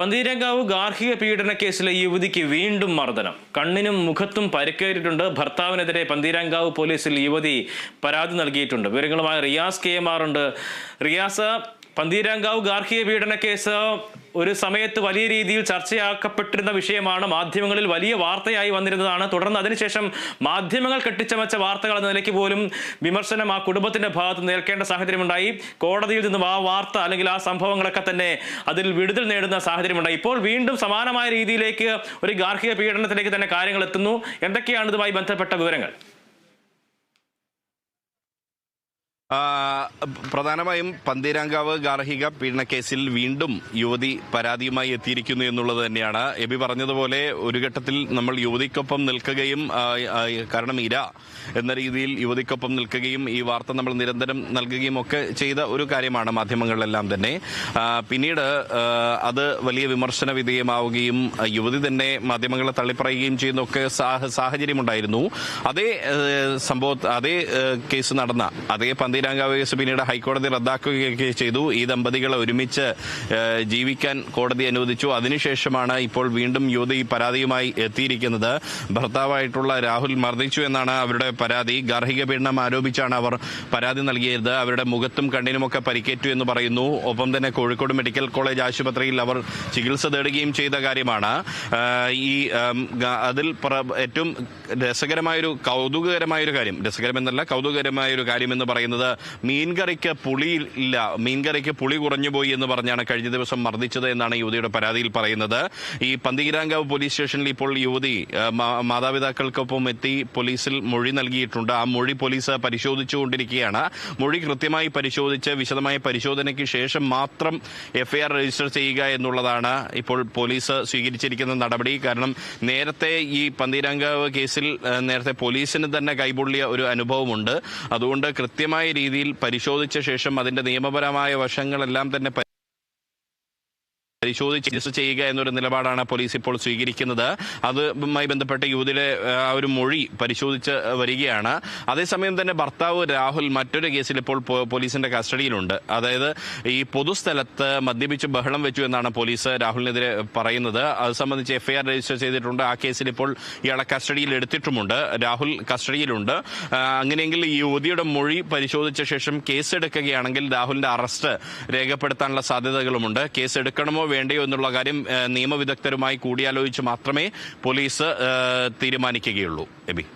പന്തീരങ്കാവ് ഗാർഹിക പീഡന കേസിലെ യുവതിക്ക് വീണ്ടും മർദ്ദനം. കണ്ണിനും മുഖത്തും പരിക്കേറ്റിട്ടുണ്ട്. ഭർത്താവിനെതിരെ പന്തീരങ്കാവ് പോലീസിൽ യുവതി പരാതി നൽകിയിട്ടുണ്ട്. വിവരങ്ങളുമായി റിയാസ് കെ എം ഉണ്ട്. റിയാസ് പന്തീരങ്കാവ് ഗാർഹിക പീഡന കേസ് ഒരു സമയത്ത് വലിയ രീതിയിൽ ചർച്ചയാക്കപ്പെട്ടിരുന്ന വിഷയമാണ് മാധ്യമങ്ങളിൽ വലിയ വാർത്തയായി വന്നിരുന്നതാണ്. തുടർന്ന് അതിനുശേഷം മാധ്യമങ്ങൾ കെട്ടിച്ചമച്ച വാർത്തകൾ എന്ന നിലയ്ക്ക് പോലും വിമർശനം ആ കുടുംബത്തിന്റെ ഭാഗത്ത് നേൽക്കേണ്ട സാഹചര്യമുണ്ടായി. കോടതിയിൽ നിന്നും ആ വാർത്ത അല്ലെങ്കിൽ ആ സംഭവങ്ങളൊക്കെ തന്നെ അതിൽ വിടുതൽ നേടുന്ന സാഹചര്യമുണ്ടായി. ഇപ്പോൾ വീണ്ടും സമാനമായ രീതിയിലേക്ക് ഒരു ഗാർഹിക പീഡനത്തിലേക്ക് തന്നെ കാര്യങ്ങൾ എത്തുന്നു. എന്തൊക്കെയാണ് ഇതുമായി ബന്ധപ്പെട്ട വിവരങ്ങൾ ആ, പ്രധാനമായും പന്തീരാങ്കാവ് ഗാർഹിക പീഡനക്കേസിൽ വീണ്ടും യുവതി പരാതിയുമായി എത്തിയിരിക്കുന്നു എന്നുള്ളത് തന്നെയാണ്. എബി പറഞ്ഞതുപോലെ ഒരു ഘട്ടത്തിൽ നമ്മൾ യുവതിക്കൊപ്പം നിൽക്കുകയും കാരണം ഇര എന്ന രീതിയിൽ യുവതിക്കൊപ്പം നിൽക്കുകയും ഈ വാർത്ത നമ്മൾ നിരന്തരം നൽകുകയും ഒക്കെ ചെയ്ത ഒരു കാര്യമാണ് മാധ്യമങ്ങളിലെല്ലാം തന്നെ. പിന്നീട് അത് വലിയ വിമർശന വിധേയമാവുകയും യുവതി തന്നെ മാധ്യമങ്ങളെ തള്ളിപ്പറയുകയും ചെയ്യുന്നൊക്കെ സാഹചര്യമുണ്ടായിരുന്നു. അതേ സംഭവ അതേ കേസ് നടന്ന അതേ പന്തീരാങ്കാവ് കേസ് പിന്നീട് ഹൈക്കോടതി റദ്ദാക്കുകയൊക്കെ ചെയ്തു. ഈ ദമ്പതികളെ ഒരുമിച്ച് ജീവിക്കാൻ കോടതി അനുവദിച്ചു. അതിനുശേഷമാണ് ഇപ്പോൾ വീണ്ടും യുവതി പരാതിയുമായി എത്തിയിരിക്കുന്നത്. ഭർത്താവായിട്ടുള്ള രാഹുൽ മർദ്ദിച്ചു എന്നാണ് അവരുടെ പരാതി. ഗാർഹിക പീഡനം ആരോപിച്ചാണ് അവർ പരാതി നൽകിയത്. അവരുടെ മുഖത്തും കണ്ണിനുമൊക്കെ പരിക്കേറ്റു എന്ന് പറയുന്നു. ഒപ്പം തന്നെ കോഴിക്കോട് മെഡിക്കൽ കോളേജ് ആശുപത്രിയിൽ അവർ ചികിത്സ തേടുകയും ചെയ്ത കാര്യമാണ്. ഈ അതിൽ ഏറ്റവും രസകരമായൊരു കൗതുകകരമായൊരു കാര്യം. രസകരമെന്നല്ല കൗതുകകരമായൊരു കാര്യം എന്ന് പറയുന്നത് മീൻകറിക്ക് പുളി ഇല്ല. മീൻകറിക്ക് പുളി കുറഞ്ഞു പോയി എന്ന് പറഞ്ഞാണ് കഴിഞ്ഞ ദിവസം മർദ്ദിച്ചത് എന്നാണ് യുവതിയുടെ പരാതിയിൽ പറയുന്നത്. ഈ പന്തീരാങ്കാവ് പോലീസ് സ്റ്റേഷനിൽ ഇപ്പോൾ യുവതി മാതാപിതാക്കൾക്കൊപ്പം എത്തി പോലീസിൽ മൊഴി നൽകിയിട്ടുണ്ട്. ആ മൊഴി പോലീസ് പരിശോധിച്ചുകൊണ്ടിരിക്കുകയാണ്. മൊഴി കൃത്യമായി പരിശോധിച്ച് വിശദമായ പരിശോധനയ്ക്ക് ശേഷം മാത്രം എഫ്ഐആർ രജിസ്റ്റർ ചെയ്യുക എന്നുള്ളതാണ് ഇപ്പോൾ പോലീസ് സ്വീകരിച്ചിരിക്കുന്ന നടപടി. കാരണം നേരത്തെ ഈ പന്തീരാങ്കാവ് കേസിൽ നേരത്തെ പോലീസിന് തന്നെ കൈപൊള്ളിയ ഒരു അനുഭവമുണ്ട്. അതുകൊണ്ട് കൃത്യമായ രീതിയിൽ പരിശോധിച്ച ശേഷം അതിന്റെ നിയമപരമായ വശങ്ങളെല്ലാം തന്നെ പരിശോധിച്ച് രജിസ്റ്റർ ചെയ്യുക എന്നൊരു നിലപാടാണ് പോലീസ് ഇപ്പോൾ സ്വീകരിക്കുന്നത്. അതുമായി ബന്ധപ്പെട്ട് യുവതിയുടെ ആ, ഒരു മൊഴി പരിശോധിച്ച് വരികയാണ്. അതേസമയം തന്നെ ഭർത്താവ് രാഹുൽ മറ്റൊരു കേസിൽ ഇപ്പോൾ പോലീസിന്റെ കസ്റ്റഡിയിലുണ്ട്. അതായത് ഈ പൊതുസ്ഥലത്ത് മദ്യപിച്ച് ബഹളം വെച്ചു എന്നാണ് പോലീസ് രാഹുലിനെതിരെ പറയുന്നത്. അത് സംബന്ധിച്ച് എഫ്ഐആർ രജിസ്റ്റർ ചെയ്തിട്ടുണ്ട്. ആ കേസിൽ ഇപ്പോൾ ഇയാളെ കസ്റ്റഡിയിൽ എടുത്തിട്ടുമുണ്ട്. രാഹുൽ കസ്റ്റഡിയിലുണ്ട്. അങ്ങനെയെങ്കിൽ ഈ യുവതിയുടെ മൊഴി പരിശോധിച്ച ശേഷം കേസ് എടുക്കുകയാണെങ്കിൽ രാഹുലിന്റെ അറസ്റ്റ് രേഖപ്പെടുത്താനുള്ള സാധ്യതകളുമുണ്ട്. കേസ് എടുക്കണമോ വേണ്ടയോ എന്നുള്ള കാര്യം നിയമവിദഗ്ധരുമായി കൂടിയാലോചിച്ച് മാത്രമേ പോലീസ് തീരുമാനിക്കുകയുള്ളൂ. എബി?